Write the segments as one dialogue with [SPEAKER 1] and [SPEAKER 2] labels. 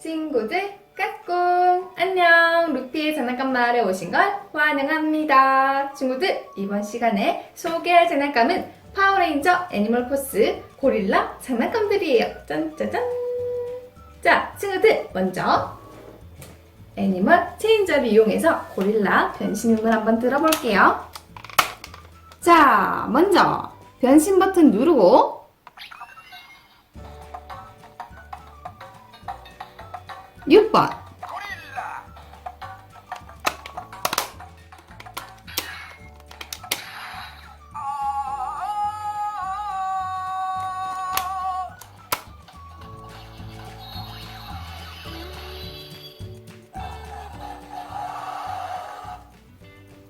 [SPEAKER 1] 친구들 까꿍. 안녕. 루피의 장난감 마을에 오신 걸 환영합니다. 친구들 이번 시간에 소개할 장난감은 파워레인저 애니멀 포스 고릴라 장난감들이에요. 짠짜잔 자 친구들 먼저 애니멀 체인저를 이용해서 고릴라 변신음을 한번 들어볼게요. 자 먼저 변신 버튼 누르고 6번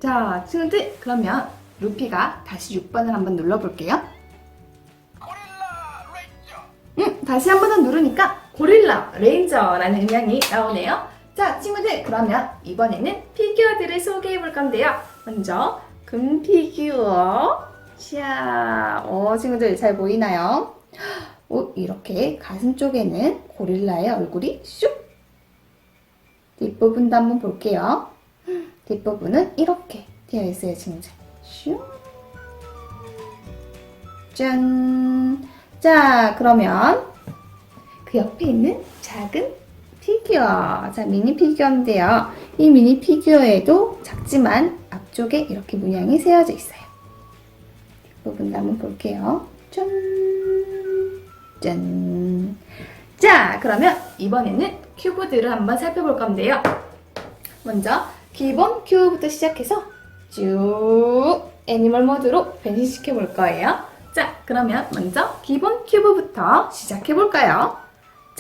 [SPEAKER 1] 자, 친구들, 그러면 루피가 다시 6번을 한번 눌러볼게요. 음, 다시 한 번 더 누르니까 고릴라 레인저라는 음향이 나오네요. 자, 친구들, 그러면 이번에는 피규어들을 소개해 볼 건데요. 먼저, 금 피규어. 샤, 어, 친구들 잘 보이나요? 오, 이렇게 가슴 쪽에는 고릴라의 얼굴이 슉! 뒷부분도 한번 볼게요. 뒷부분은 이렇게 되어 있어요, 친구들. 슉! 짠! 자, 그러면 그 옆에 있는 작은 피규어. 자, 미니 피규어인데요. 이 미니 피규어에도 작지만 앞쪽에 이렇게 문양이 세워져 있어요. 뒷부분도 한번 볼게요. 짠! 짠! 자, 그러면 이번에는 큐브들을 한번 살펴볼 건데요. 먼저 기본 큐브부터 시작해서 쭉 애니멀 모드로 변신시켜 볼 거예요. 자, 그러면 먼저 기본 큐브부터 시작해 볼까요?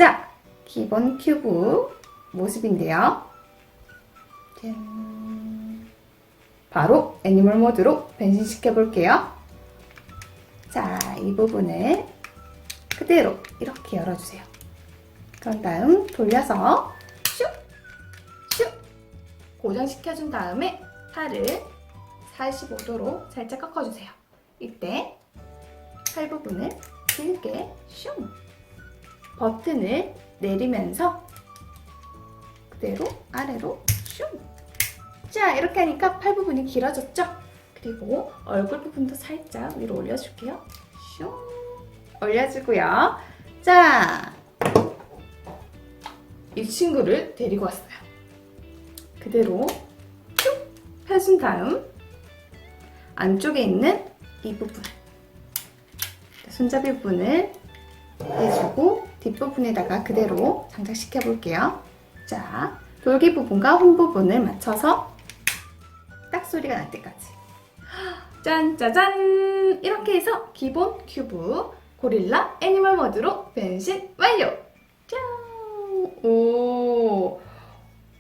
[SPEAKER 1] 자, 기본 큐브 모습인데요. 짠. 바로 애니멀 모드로 변신시켜 볼게요. 자, 이 부분을 그대로 이렇게 열어주세요. 그런 다음 돌려서 슉! 슉! 고정시켜준 다음에 팔을 45도로 살짝 꺾어주세요. 이때 팔 부분을 길게 슝! 버튼을 내리면서 그대로 아래로 슝! 자, 이렇게 하니까 팔 부분이 길어졌죠? 그리고 얼굴 부분도 살짝 위로 올려줄게요. 슝! 올려주고요. 자, 이 친구를 데리고 왔어요. 그대로 쭉 펴준 다음 안쪽에 있는 이 부분 손잡이 부분을 해주고 뒷부분에다가 그대로 장착시켜 볼게요. 자, 돌기 부분과 홈 부분을 맞춰서 딱 소리가 날 때까지 짠 짜잔 이렇게 해서 기본 큐브 고릴라 애니멀 모드로 변신 완료 짠 오,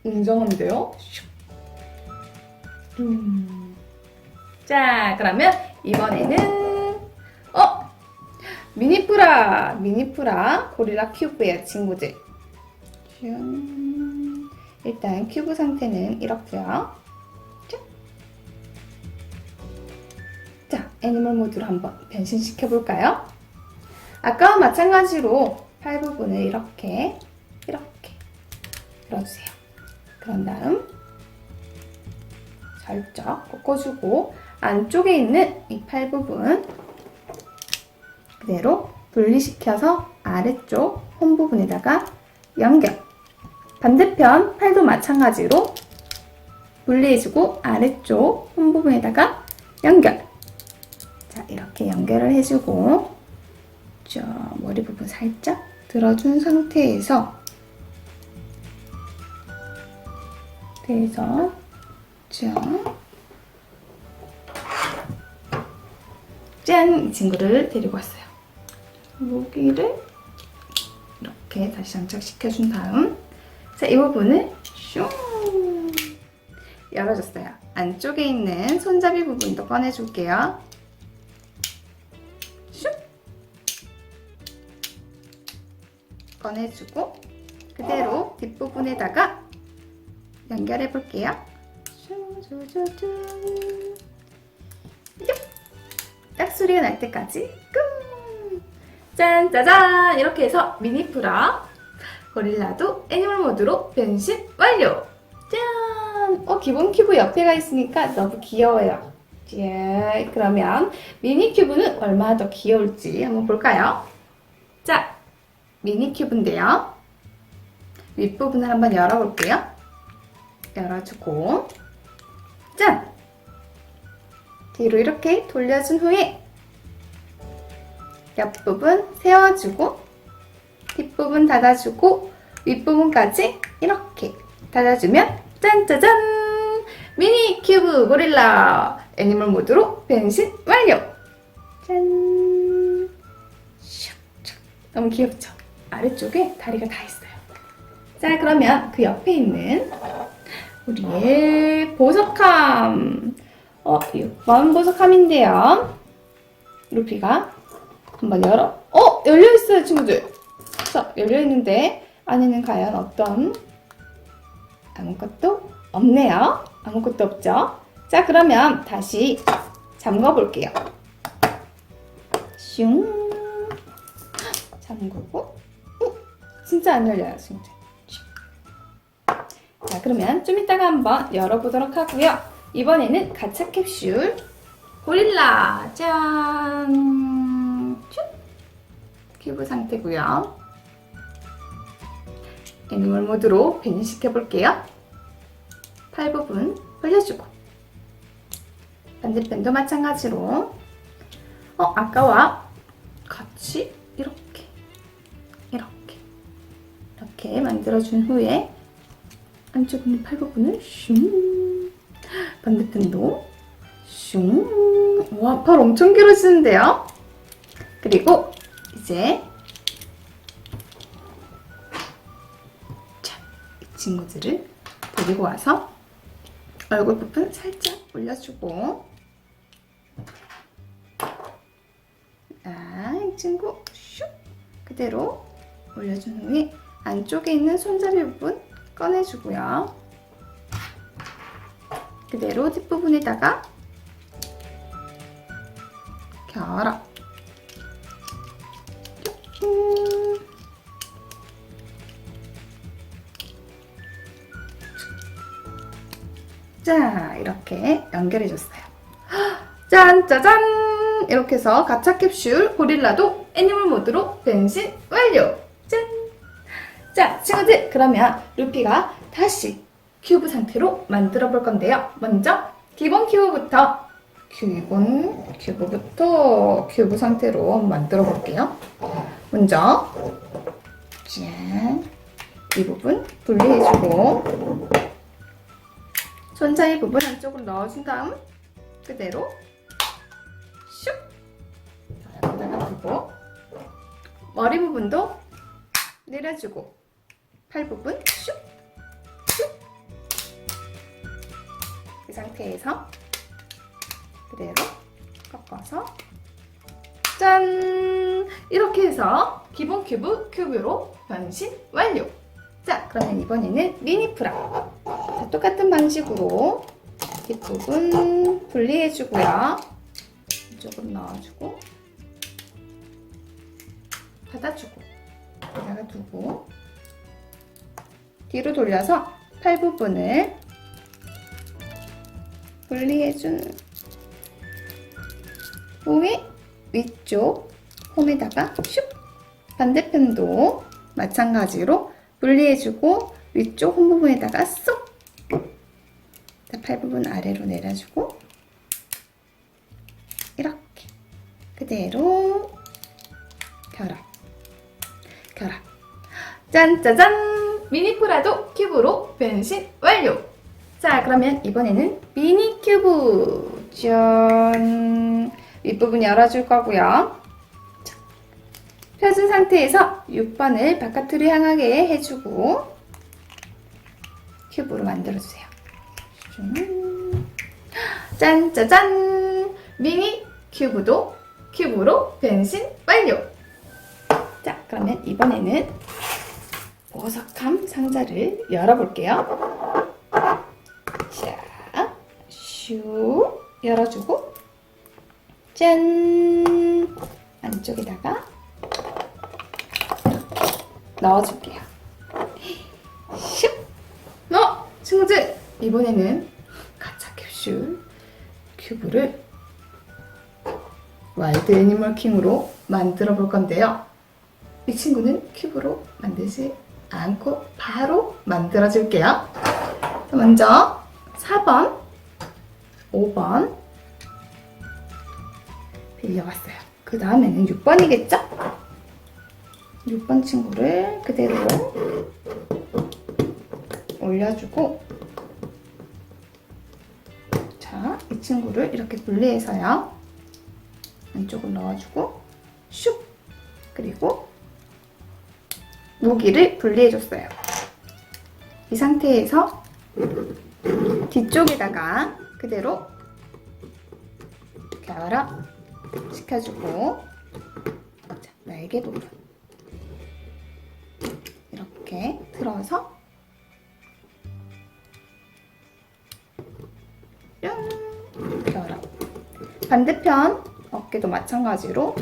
[SPEAKER 1] 웅장한데요? 슉. 음. 자, 그러면 이번에는 어 미니프라 미니프라 고릴라 큐브예요, 친구들. 짠. 일단 큐브 상태는 이렇고요. 짠. 자, 애니멀 모드로 한번 변신시켜 볼까요? 아까와 마찬가지로 팔 부분을 이렇게 이렇게 들어주세요. 그런 다음 살짝 꺾어주고 안쪽에 있는 이 팔 부분 그대로 분리시켜서 아래쪽 홈 부분에다가 연결 반대편 팔도 마찬가지로 분리해주고 아래쪽 홈 부분에다가 연결 자 이렇게 연결을 해주고 저 머리 부분 살짝 들어준 상태에서 자, 짠! 이 친구를 데리고 왔어요. 여기를 이렇게 다시 장착시켜준 다음 자, 이 부분을 슝! 열어줬어요. 안쪽에 있는 손잡이 부분도 꺼내줄게요. 슉! 꺼내주고 그대로 뒷부분에다가 연결해 볼게요. 딱 소리가 날 때까지 끔. 짠 짜잔 이렇게 해서 미니프라 고릴라도 애니멀 모드로 변신 완료! 짠! 어, 기본 큐브 옆에가 있으니까 너무 귀여워요. 예, 그러면 미니 큐브는 얼마나 더 귀여울지 한번 볼까요? 자, 미니 큐브인데요. 윗부분을 한번 열어볼게요. 열어주고, 짠! 뒤로 이렇게 돌려준 후에 옆부분 세워주고 뒷부분 닫아주고 윗부분까지 이렇게 닫아주면 짠짜잔! 미니 큐브 고릴라 애니멀 모드로 변신 완료! 짠! 슉, 슉. 너무 귀엽죠? 아래쪽에 다리가 다 있어요. 자, 그러면 그 옆에 있는 우리의 보석함. 어, 6번 보석함인데요. 루피가 한번 열어. 어, 열려있어요, 친구들. 자, 열려있는데, 안에는 과연 어떤 아무것도 없네요. 아무것도 없죠? 자, 그러면 다시 잠궈 볼게요. 슝. 잠그고. 어, 진짜 안 열려요, 친구들. 자, 그러면 좀 이따가 한번 열어보도록 하고요. 이번에는 가차 캡슐 고릴라 짠 쭉. 큐브 상태고요. 애니멀 모드로 변신시켜 볼게요. 팔 부분 벌려주고 반대편도 마찬가지로 어 아까와 같이 이렇게 이렇게 이렇게 만들어준 후에 안쪽에 있는 팔 부분을 슝 반대편도 슝. 와, 팔 엄청 길어지는데요? 그리고 이제 자, 이 친구들을 데리고 와서 얼굴 부분 살짝 올려주고 아, 이 친구 슉 그대로 올려준 후에 안쪽에 있는 손잡이 부분 꺼내주고요. 그대로 뒷부분에다가 결합 음. 자 이렇게 연결해 줬어요. 짠 짜잔! 이렇게 해서 가차 캡슐 고릴라도 애니멀 모드로 변신 완료! 짠! 자, 친구들, 그러면 루피가 다시 큐브 상태로 만들어 볼 건데요. 먼저 기본 큐브부터 기본 큐브부터 큐브 상태로 만들어 볼게요. 먼저 짠, 이 부분 분리해주고 손잡이 부분 안쪽으로 넣어준 다음 그대로 슉 여기다가 두고 머리 부분도 내려주고 팔 부분 슉! 슉! 이 상태에서 그대로 꺾어서 짠! 이렇게 해서 기본 큐브 큐브로 변신 완료! 자, 그러면 이번에는 미니 프라. 자, 똑같은 방식으로 뒷부분 분리해주고요. 이쪽으로 넣어주고 닫아주고 여기다가 두고 뒤로 돌려서 팔 부분을 분리해준 후에 위쪽 홈에다가 슉 반대편도 마찬가지로 분리해주고 위쪽 홈 부분에다가 쏙 팔 부분 아래로 내려주고 이렇게 그대로 결합 결합. 짠짜잔! 미니프라도 큐브로 변신 완료! 자 그러면 이번에는 미니 큐브 짠 윗부분 열어줄 거고요. 자, 펴준 상태에서 6번을 바깥으로 향하게 해주고 큐브로 만들어주세요. 짠 짜잔 미니 큐브도 큐브로 변신 완료! 자 그러면 이번에는 보석함 상자를 열어볼게요. 자, 슈 열어주고 짠! 안쪽에다가 넣어줄게요. 슉! 어! 친구들! 이번에는 가짜 캡슐 큐브를 와이드 애니멀킹으로 만들어 볼 건데요. 이 친구는 큐브로 만들지 않고 바로 만들어 줄게요. 먼저 4번, 5번, 빌려왔어요. 그 다음에는 6번이겠죠? 6번 친구를 그대로 올려주고 자, 이 친구를 이렇게 분리해서요. 안쪽을 넣어주고 슉! 그리고 무기를 분리해줬어요. 이 상태에서 뒤쪽에다가 그대로 결합 시켜주고. 자, 날개 부분 이렇게 틀어서. 뿅 결합 반대편 어깨도 마찬가지로.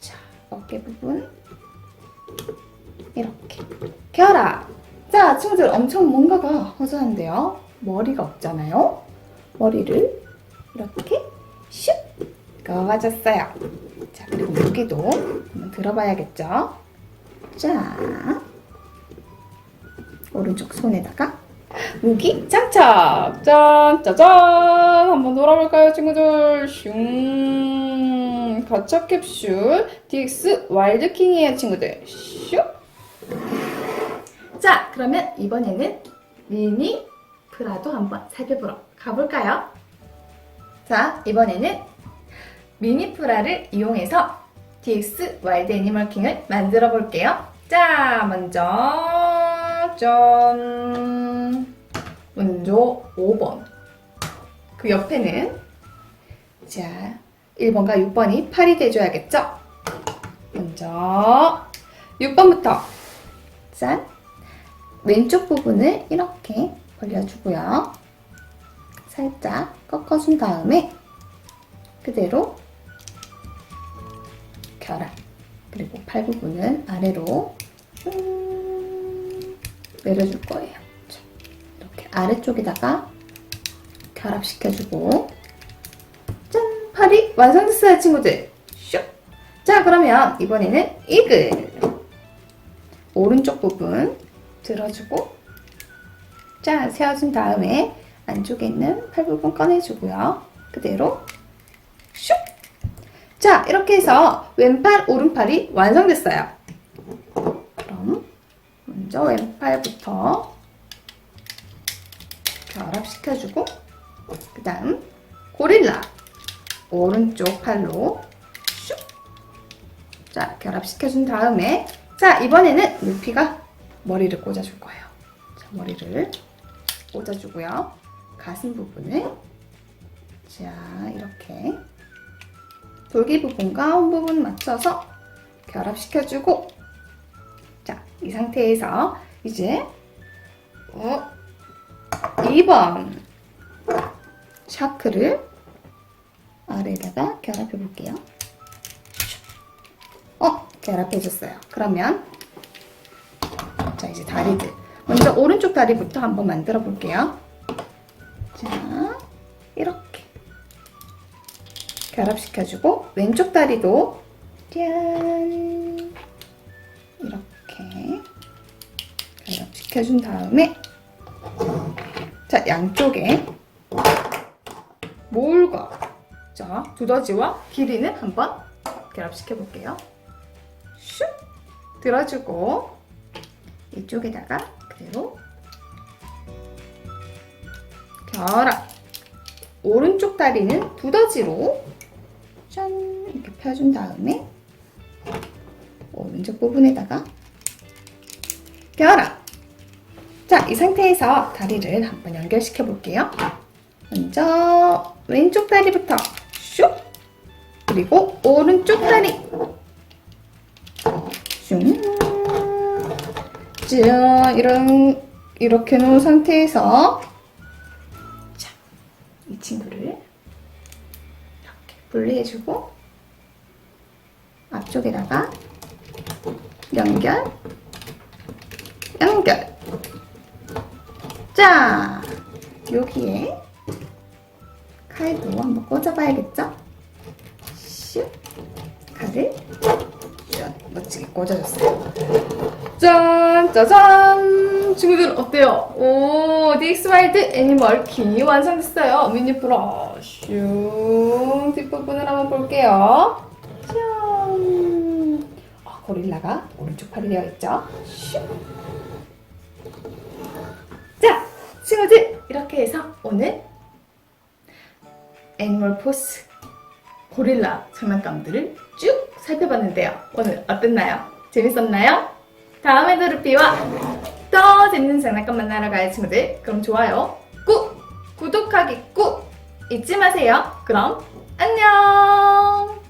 [SPEAKER 1] 자 어깨 부분. 이렇게. 결합 자 친구들 엄청 뭔가가 허전한데요? 머리가 없잖아요? 머리를 이렇게 슉 그어가졌어요. 자 그리고 무기도 한번 들어봐야겠죠? 자 오른쪽 손에다가 무기 장착! 짠! 짜잔! 한번 놀아볼까요 친구들? 슝! 가차 캡슐 DX 와일드킹이에요 친구들. 슉 자, 그러면 이번에는 미니 프라도 한번 살펴보러 가볼까요? 자, 이번에는 미니 프라를 이용해서 DX 와일드 애니멀 킹을 만들어 볼게요. 자, 먼저 짠 먼저 5번 그 옆에는 자 1번과 6번이 팔이 돼줘야겠죠? 먼저 6번부터 짠 왼쪽 부분을 이렇게 벌려주고요. 살짝 꺾어준 다음에 그대로 결합 그리고 팔 부분은 아래로 음, 내려줄 거예요. 자, 이렇게 아래쪽에다가 결합시켜주고 짠! 팔이 완성됐어요 친구들 슉! 자 그러면 이번에는 이글 오른쪽 부분 들어주고 자 세워준 다음에 안쪽에 있는 팔 부분 꺼내주고요. 그대로 슉! 자 이렇게 해서 왼팔 오른팔이 완성됐어요. 그럼 먼저 왼팔부터 결합시켜주고 그 다음 고릴라 오른쪽 팔로 슉! 자 결합시켜준 다음에 자 이번에는 루피가 머리를 꽂아줄 거예요. 자, 머리를 꽂아주고요. 가슴 부분을 자 이렇게 돌기 부분과 홈 부분 맞춰서 결합시켜주고 자 이 상태에서 이제 어, 2번 샤크를 아래에다가 결합해 볼게요. 어 결합해줬어요. 그러면 자, 이제 다리들. 먼저 오른쪽 다리부터 한번 만들어 볼게요. 결합시켜주고, 왼쪽 다리도, 짠. 이렇게. 결합시켜준 다음에, 자, 양쪽에, 몰과, 자, 두더지와 길이는 한번 결합시켜 볼게요. 슉! 들어주고, 이쪽에다가 그대로 결합 오른쪽 다리는 두더지로 짠! 이렇게 펴준 다음에 오른쪽 부분에다가 결합 자이 상태에서 다리를 한번 연결시켜 볼게요. 먼저 왼쪽 다리부터 슉! 그리고 오른쪽 다리! 슝! 자, 이런 이렇게 놓은 상태에서 분리해주고 앞쪽에다가 연결, 연결. 자, 여기에 칼도 한번 꽂아봐야겠죠? 슉 칼을 쭉 멋지게 꽂아줬어요. 짠! 짜잔! 친구들 어때요? 오, DX 와일드 애니멀 키 완성됐어요. 미니 브러쉬 뒷부분을 한번 볼게요. 짠! 아, 고릴라가 오른쪽 팔이 되어 있죠? 슉! 자, 친구들 이렇게 해서 오늘 애니멀 포스 고릴라 장난감들을 쭉 살펴봤는데요. 오늘 어땠나요? 재밌었나요? 다음에도 루피와 더 재밌는 장난감 만나러 가요 친구들. 그럼 좋아요 꾹! 구독하기 꾹! 잊지 마세요. 그럼 안녕!